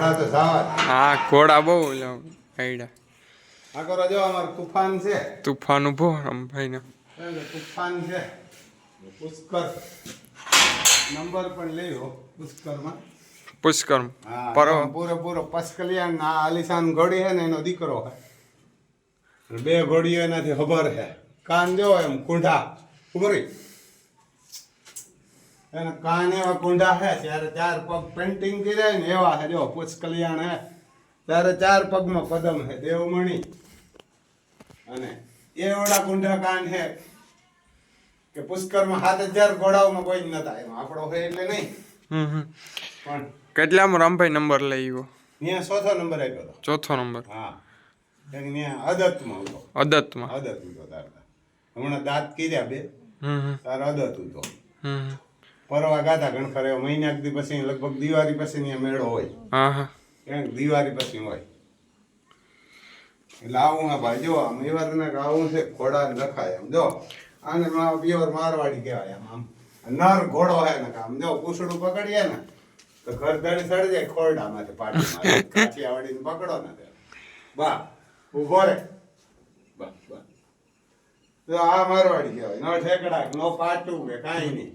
હા ઘોડા બહુ આઈડા આ કરો જો અમાર તુફાન છે. તુફાન ઊભો રમભાઈને. ભાઈ ને તુફાન છે. પુષ્કર. નંબર પણ લેવો પુષ્કરમાં. પુષ્કર હા પર. પૂરો પૂરેપૂરો પસ્કલિયાન આ આલિશાન ઘોડી છે ને એનો દીકરો છે. બે ઘોડીઓ એનાથી ખબર છે. કાન જો એમ કુંઢા. ખબર એના કાન એવા કુંડા હે ત્યારે ચાર પગ પેન્ટિંગ કર્યા ને એવા હે જો પુષ્કલિયાણ હે. ત્યારે ચાર પગમાં પદમ હે દેવમણી. અને એવડા કુંડા કાન છે કે પુષ્કરમાં સાત હજાર ઘોડાઓમાં કોઈ જ નતા એમાં આપણો હોય એટલે નહીં. પણ કેટલામાં રામભાઈ નંબર લઈ ગયો ત્યાં ચોથો નંબર આપ્યો હતો ચોથો નંબર. હા. એક ત્યાં અદતમાં હતો. અદતમાં અદત હતો તારતા હમણાં દાંત કીધા બે. તાર અદત્ત હતો. પરવા ગાતા ગણખર એવો મહિના દી પછી લગભગ દિવાળી પછી મેળો હોય. હા હા. ક્યાંક દિવાળી પછી હોય. એટલે આવું આ ભાઈ જો આમ એવા તને આવું છે ઘોડા ને રખાય આમ જો આને પ્યોર મારવાડી કહેવાય આમ આમ. નર ઘોડો હે ને આમ જો પૂછડું પકડીએ ને તો ઘર ધડી સડી જાય ખોરડામાંથી મારી કાઠિયાવાડીને પકડો ને. બા ઊભો રે. બા બા. તો આ મારવાડી કહેવાય. નો ઠેકડા નો પાટું કે કાંઈ નહીં.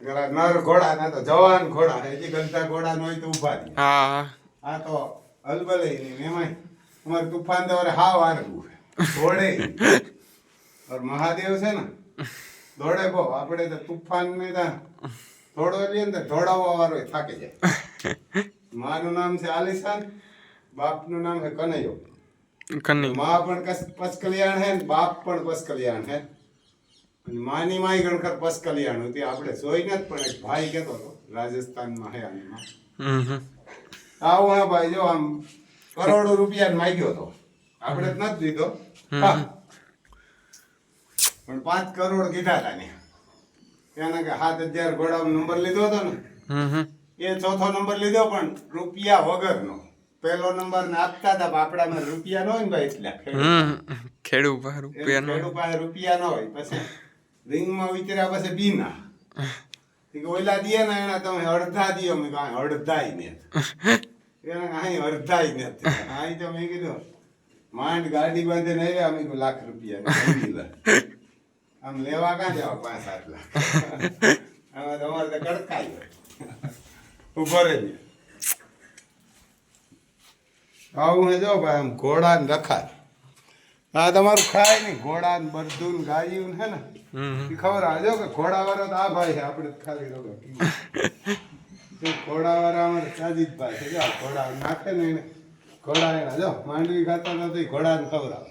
જરા નર ઘોડા ના તો જવાન ઘોડા હજી ગલતા ઘોડા નો હોય તો ઊભા રહે. હા. આ તો અલબલે નહીં એમાંય અમારે તુફાન તો હા વાર ઘોડે ઓર મહાદેવ છે ને દોડે બહુ. આપણે તો તુફાન ને ત્યાં થોડો લઈએ ને તો દોડાવવા વાળો થાકી જાય. માનું નામ છે આલિશાન બાપનું નામ છે કનૈયો. કનૈયો. મા પણ કસ- કલ્યાણ હે બાપ પણ પસકલ્યાણ હે અને માની માય ગણખર પસકલ્યાણ હતી. આપણે જોઈને જ પણ એક ભાઈ કહેતો હતો રાજસ્થાનમાં હે આની માં. હમ હમ. હા ભાઈ જો આમ કરોડો રૂપિયા માંગ્યો હતો. આપણે જ નથી દીધો. પણ પાંચ કરોડ કીધા હતા ને. એને કે સાત હજાર ઘોડા નંબર લીધો હતો ને. એ ચોથો નંબર લીધો પણ રૂપિયા વગરનો. પહેલો નંબર ને આપતા હતા પણ માં રૂપિયા ન હોય ને ભાઈ એટલે ખેડૂત પાસે રૂપિયા ન હોય. પછી રિંગમાં વિચાર્યા પછી બીના ઓલા દીએ ને એના તમે અડધા દિયો મેં કાંઈ અડધાય ને એના કાંઈ અડધાય ને અહીં તો મેં કીધું, માંડ ગાડી બાંધે ને આવ્યા મેં લાખ રૂપિયા આમ લેવા કાં જાવ? પાંચ સાત લાખ. તમારે તો કડકાય ઊભો રહેજે. આવું હે જો ભાઈ, આમ ઘોડા ને રખાય. આ તમારું ખાય નહીં. ઘોડા ને બધું ગાયું ને હે ને? ખબર આજો કે ઘોડાવાળા તો આ ભાઈ છે આપણે ખાલી લોકો ઘોડાવાળા ઘોડા વાળા અમારે સાજીદ ભાઈ છે જો ઘોડા નાખે ને એને ઘોડા એના જો માંડવી ખાતા નથી ઘોડાને ખબર આવે.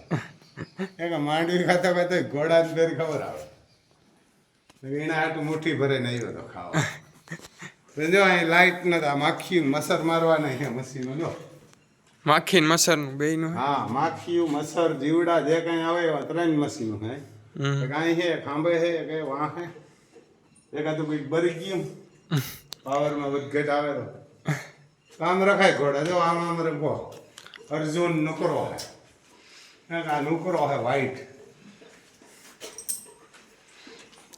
કે માંડવી ખાતા ખાતા ઘોડાને ફેર ખબર આવે. એના હાટું મુઠ્ઠી ભરીને આવ્યો તો ખાવા. જો અહીં લાઈટ નથી આ માખી મસર મારવાના છે મશીનો જો. માખી ને મસરનું બે નું હા માખી મસર જીવડા જે કઈ આવે એવા ત્રણ અહીં છે ખાંભે છે કે વાહ છે તો કોઈ બરી ગયું. પાવરમાં વધઘટ આવે તો. કામ રખાય ઘોડા. જો આમ આમ રખો અર્જુન નુકરો હે. આ નુકરો હે વ્હાઈટ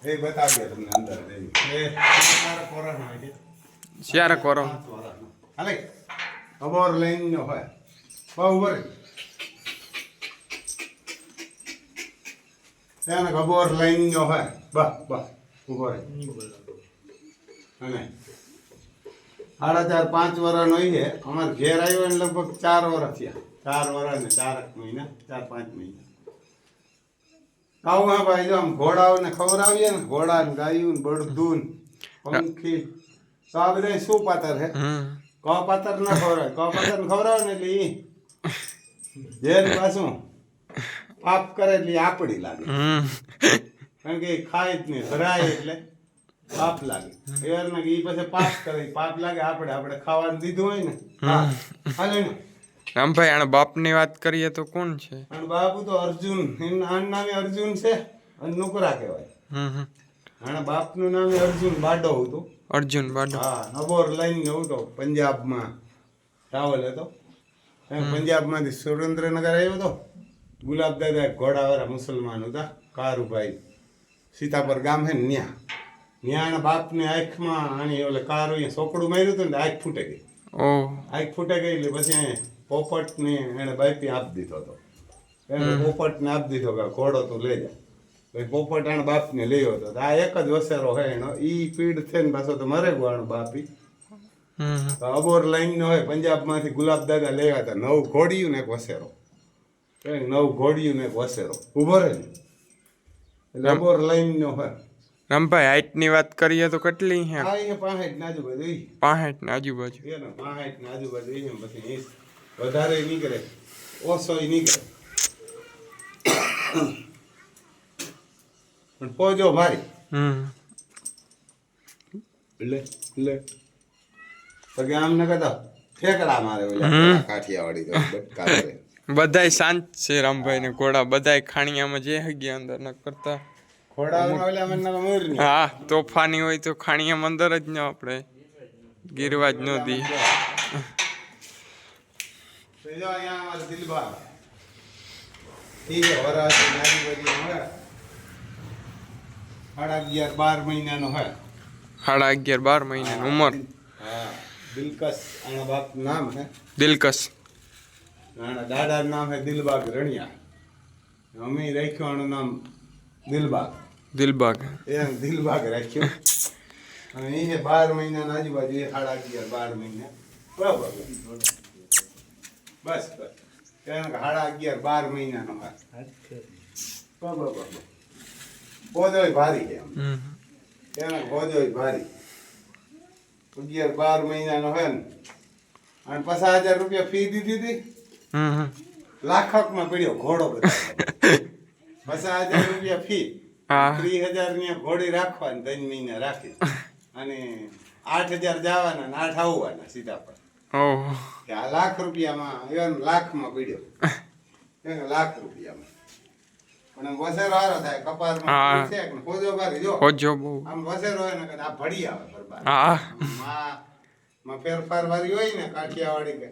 એ બતાવીએ તમને અંદર. એ મારા કોરાનો છે. ચાર હાલે. અબોર લઈને હોય. બહુ બરે. તેને ખબર લઈને ગયો હોય બસ બસ ઊભો રહે. અને સાડા ચાર પાંચ વર્ષનો છે. અમારે ઘેર આવ્યો એને લગભગ ચાર વર્ષ થયા. ચાર વર્ષ ને ચાર મહિના ચાર પાંચ મહિના. આવું હા ભાઈ જો આમ ઘોડાઓને ખવડાવીએ ને ઘોડા ને ગાયું ને બળદું પંખી. તો આ બધા શું પાતર છે હમ. કપાતર ન ખવડાવે પાતર ખવડાવે ને એટલે ઈ ઘેર પાછું પાપ કરે એટલે આપડી લાગે. હમ. કારણ કે ખાય જ નહીં ભરાય એટલે પાપ લાગે. એવારના કે એ પછી પાપ કરે પાપ લાગે આપણે આપણે ખાવાનું દીધું હોય ને હાલે ને. રામભાઈ આના બાપની વાત કરીએ તો કોણ છે? અને બાપુ તો અર્જુન એનું આનું નામે અર્જુન છે અને નુકરા કહેવાય. બાપ આના બાપનું નામ અર્જુન બાડો હતું. અર્જુન બાડો. હા નબોર લઈને જવું તો પંજાબમાં. રાવલ હતો. પંજાબમાંથી સુરેન્દ્રનગર આવ્યો તો ગુલાબ દાદા એક ઘોડાવાળા મુસલમાન હતા કારુભાઈ. સીતાપર ગામ હે ને ન્યા. ન્યાના બાપને આંખમાં આની ઓલે કાર અહીંયા સોકડું માર્યું હતું ને આંખ ફૂટે ગઈ. આંખ ફૂટે ગઈ એટલે પછી પોપટને એને બાઈપી આપી દીધો હતો. એને પોપટને આપી દીધો કે ઘોડો તું લઈ જા. પછી પોપટ એને બાપને લઈ હતો. તો આ એક જ વસેરો હોય એનો. ઈ પીડ થઈને પાછો તો મરે ગોણ બાપી. અબોર લાઈન નો હોય હોય પંજાબમાંથી ગુલાબ દાદા લેવા હતા. નવ ઘોડિયું ને એક વસેરો. નવ ઘોડિયું ને એક વસેરો ઊભો રહે ને. હોય. રામભાઈ હાઈટની વાત કરીએ તો કેટલી હે પાંસઠ ને આજુબાજુ ઈ. ના ને આજુબાજુ. એ ને ને આજુબાજુ પછી વધારે નીકળે. ઓછો નીકળે. પણ પોજો ભારી હમ. પછી આમ ને કહેતા ઠેકડા મારે ઓલા કાઠિયાવાડી તો બટકા કરે બધાય શાંત છે રામભાઈ ને ઘોડા બધાય ખાણીયામાં જે હગ્યા અંદર ન કરતા. હા તોફાની હોય તો ખાણીયામાં અંદર જ ન આપણે. ગીરવા જ ન દી સાડા અગિયાર બાર મહિનાનો હોય સાડા અગિયાર બાર મહિનાની ઉંમર. દિલકશ બાપ નામ હે. દિલકશ. આના દાદાનું નામ હે દિલબાગ રણિયા. અમે રાખ્યું આનું નામ દિલબાગ. દિલબાગ. એ દિલબાગ રાખ્યું. અને એ બાર મહિનાના આજુબાજુ એ સાડા અગિયાર બાર મહિના. બરાબર. બસ બસ. કારણ કે સાડા અગિયાર બાર મહિનાનો બરાબર બોધોય ભારી છે હમ. એને બોધોય ભારી. અગિયાર બાર મહિનાનો હોય ને. અને પચાસ હજાર રૂપિયા ફી દીધી હતી. લાખકમાં પડ્યો ઘોડો બધો. પચાસ હજાર રૂપિયા ફી ત્રીસ હજારની ઘોડી રાખવાની ત્રણ મહિના રાખી. અને આઠ હજાર જવાના ને આઠ આવવાના સીધા પર. કે આ લાખ રૂપિયામાં એવન લાખમાં પડ્યો. લાખ રૂપિયામાં. પણ વસેરો હારો થાય કપાસ કપારમાં છે બારી જો. હોજો આમ વસેરો હોય ને આ ભડી આવે બરબાદ માં ફેરફાર વાળી હોય ને કાઠિયાવાડી કે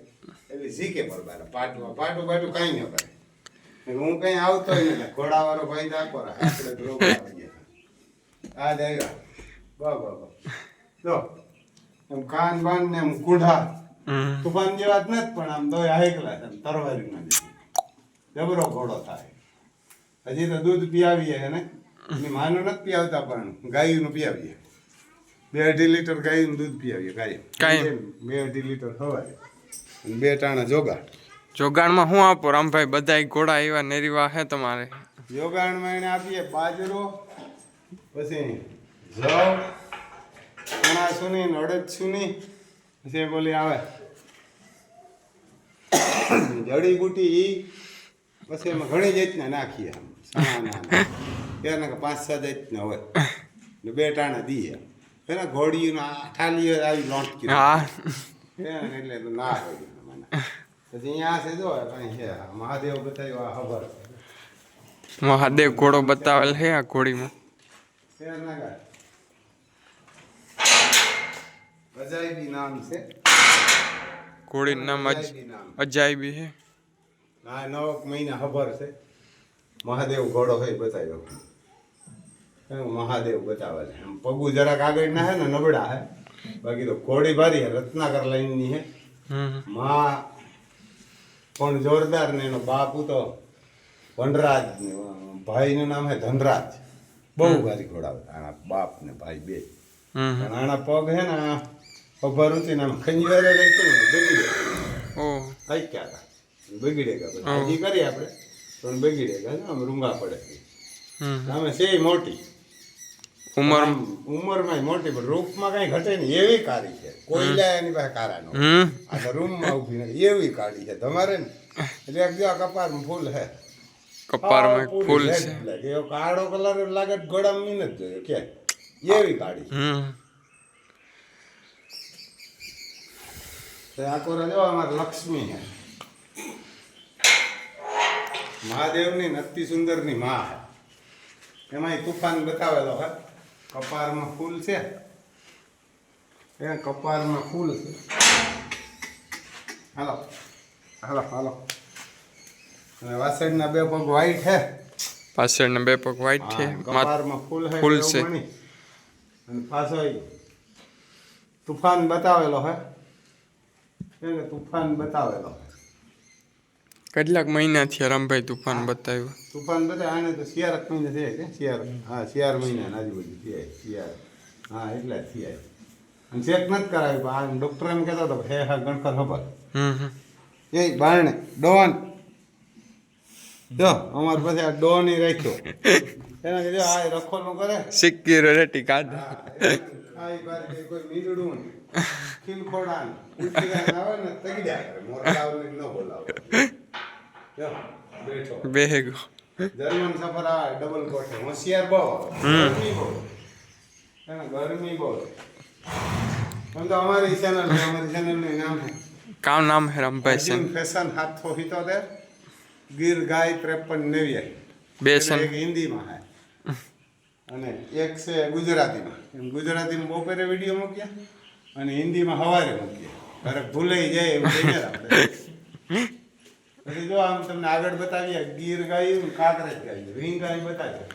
એટલે ઝીકે બરબાદ પાટું પાટું પાટું કાંઈ ન કરે હું કઈ આવતો નહીં ઘોડાવાળો ઘોડા વાળો ભાઈ રાખો આપણે ગયા આ જાય બા બા બા જો એમ કાન બાન ને એમ કુઢા. તુફાન જેવા જ નથી પણ આમ દોય હાઈકલા છે તરવારી નથી જબરો ઘોડો થાય. હજી તો દૂધ પીઆવીએ છે ને? એની માનું નથી પીવતા પણ ગાયનું પીઆવીએ બે અઢી લીટર ગાયનું દૂધ પીવાય ગાય. કાંઈ? બે અઢી લીટર અને બે ટાણા જોગા જોગાણમાં શું આપો? રામભાઈ બધાય ઘોડા એવા નેરીવા હે તમારે? જોગાણમાં એને આપીએ બાજરો પછી જવ ચણા સુની ને અડદ સુની પછી બોલી આવે. જડીબુટી ઈ પછી એમાં ઘણી જાતના નાખીએ પાંચ સાત જાતના હોય. ને બે ટાણા દઈએ. એના ઘોડીઓ ઠાલી આવી લોટકી હા. એટલે તો ના પછી અહીંયા છે જો છે મહાદેવ બતાવ્યો આ ખબર. મહાદેવ ઘોડો બતાવેલ હે આ ઘોડીમાં. અજાયબી નામ છે. ઘોડીનું નામ અજ અજાયબી અજાયબી હે નવક મહિના ખબર છે. મહાદેવ ઘોડો હોય બતાવ્યો. મહાદેવ બતાવે છે. એમ પગું જરાક આગળ ના હે ને નબળા હે. બાકી તો ઘોડી ભારી હે રત્નાકર લાઈનની હે. મા પણ જોરદાર ને એનો બાપુ તો વનરાજ ભાઈ ભાઈનું નામ હે ધનરાજ. બહુ ભારી ઘોડા આના બાપ ને ભાઈ બે. પણ આના પગ હે ને આ નામ ને ખંજવારે રહેતું ને બગીડે આઈ ક્યાં બગડે ગયા. કરી આપણે પણ બગીડે ગયા આમ રૂંગા પડે. સામે છે મોટી. ઉંમર ઉંમરમાં મોટી પણ રૂપમાં કઈ ઘટે નહીં. એવી કાળી છે. કોઈલા એની પાસે કારા નો હમ. આ તો રૂમમાં ઊભી નથી. એવી કાળી છે. તમારે ને? એટલે એક જો આ કપારમાં ફૂલ હે કપારમાં ફૂલ છે. એવો કાળો કલર લાગે ગળામાં મી નથી જોયો. કે એવી કાળી છે. આ કોરા જો અમારે લક્ષ્મી હે મહાદેવની ને સુંદર સુંદરની માં હે એમાંય તુફાન બતાવેલો હે કપારમાં ફૂલ છે? એ કપારમાં ફૂલ છે. હાલો હાલો હાલો. અને વાસણના બે પગ વ્હાઈટ હે પાછળના બે પગ વ્હાઈટ છે. કપારમાં ફૂલ હે ફૂલ છે. અને પાછો તુફાન બતાવેલો હે. તુફાન બતાવેલો કેટલાક મહિના થયા રામભાઈ તુફાન બતાવ્યું. તુફાન બતાવે આને તો શિયાળક મહિને થયા કે શિયાળ. હા શિયાળ મહિના આજુબાજુ થયા શિયાળ. હા એટલે જ થયા અને ચેક નથી કરાવ્યું પણ આ ડૉક્ટર એમ કહેતો હતો હે હા ગણકર ખબર એ બારણે ડોન જો અમાર પાસે આ ડોન રાખ્યો. એના કીધું આ રખોલું કરે. સિક્યુરિટી કાર્ડ આ ઈ બાર કોઈ મીંડું ને ખીલખોડા ને આવે ને તગી જાય મોરલાવ ન બોલાવે. બેઠો. બેગો જર્મન સફર આવે ડબલ કોટ હોશિયાર બહુ. ગરમી બહુ. એને ગરમી બહુ. તો અમારી ચેનલ અમારી ચેનલનું નામ છે. કામ નામ હે રામભાઈ છે ફેશન હાથો હિતોતેર ગીર ગાય ત્રેપન નેવ્યાઈ બે સન હિન્દીમાં હે અને એક છે ગુજરાતીમાં. એમ ગુજરાતીમાં બપોરે વીડિયો મૂક્યા અને હિન્દીમાં હવારે મૂક્યા. ઘરે ભૂલાઈ જાય એવું ને આપણે. પછી જો આમ તમને આગળ બતાવીએ ગીર ગાયું કાંકરેજ ગાયું રીંગ ગાય બતાવીએ.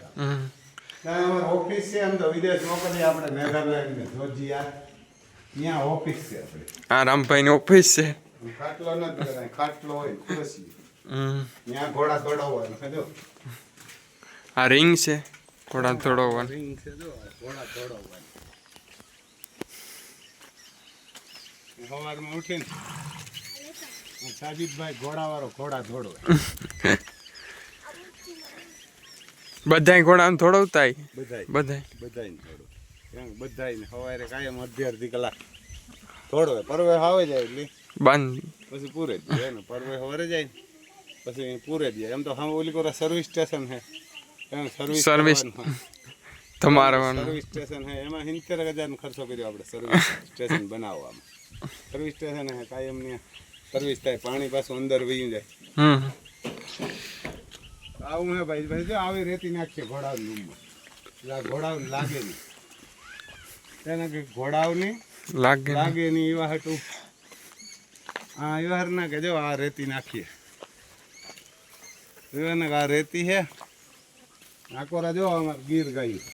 ત્યાં અમારી ઓફિસ છે એમ તો વિદેશ મોકલીએ આપણે મેઘાલય ને ત્યાં ઓફિસ છે આપણે. આ રામભાઈની ઓફિસ છે? ખાટલો નથી ખાટલો હોય ખુરશી. હમ. ત્યાં ઘોડા દોડાવવાના જો. આ રિંગ છે ઘોડા દોડવાનું રિંગ છે જો ઘોડા દોડાવવાના. સવારમાં ઉઠીને સાજીદભાઈ ઘોડાવાળો ઘોડા ધોડો બધાય ઘોડા દોડવતા બધાય. બધાય. બધાયને થોડો કેમ બધાય સવારે કાયમ અડધી કલાક દોડવે પરવે આવે જાય એટલે. બાંધ. પછી પૂરે જ જાય ને. પરવે સવારે જાય ને. પછી પૂરે જ જાય. એમ તો હા ઓલી કોરા સર્વિસ સ્ટેશન છે એમ સર્વિસ Service. તમારવાનું. સર્વિસ સ્ટેશન હે. એમાં સિત્તેર હજારનો ખર્ચો કર્યો આપણે સર્વિસ સ્ટેશન બનાવવામાં. સર્વિસ સ્ટેશન હે કાયમની સર્વિસ થાય પાણી પાછું અંદર વહી જાય. હમ. આવું હે ભાઈ ભાઈ જો આવી રેતી નાખીએ એટલે આ ઘોડાઓને લાગે નહીં. એને કે ઘોડાઓની લાગે ને. લાગે નહીં એવા હતું હા એવા ના કે જો આ રેતી નાખીએ. એવાને કે આ રેતી હે આકોરા જો અમારે ગીર ગાયું.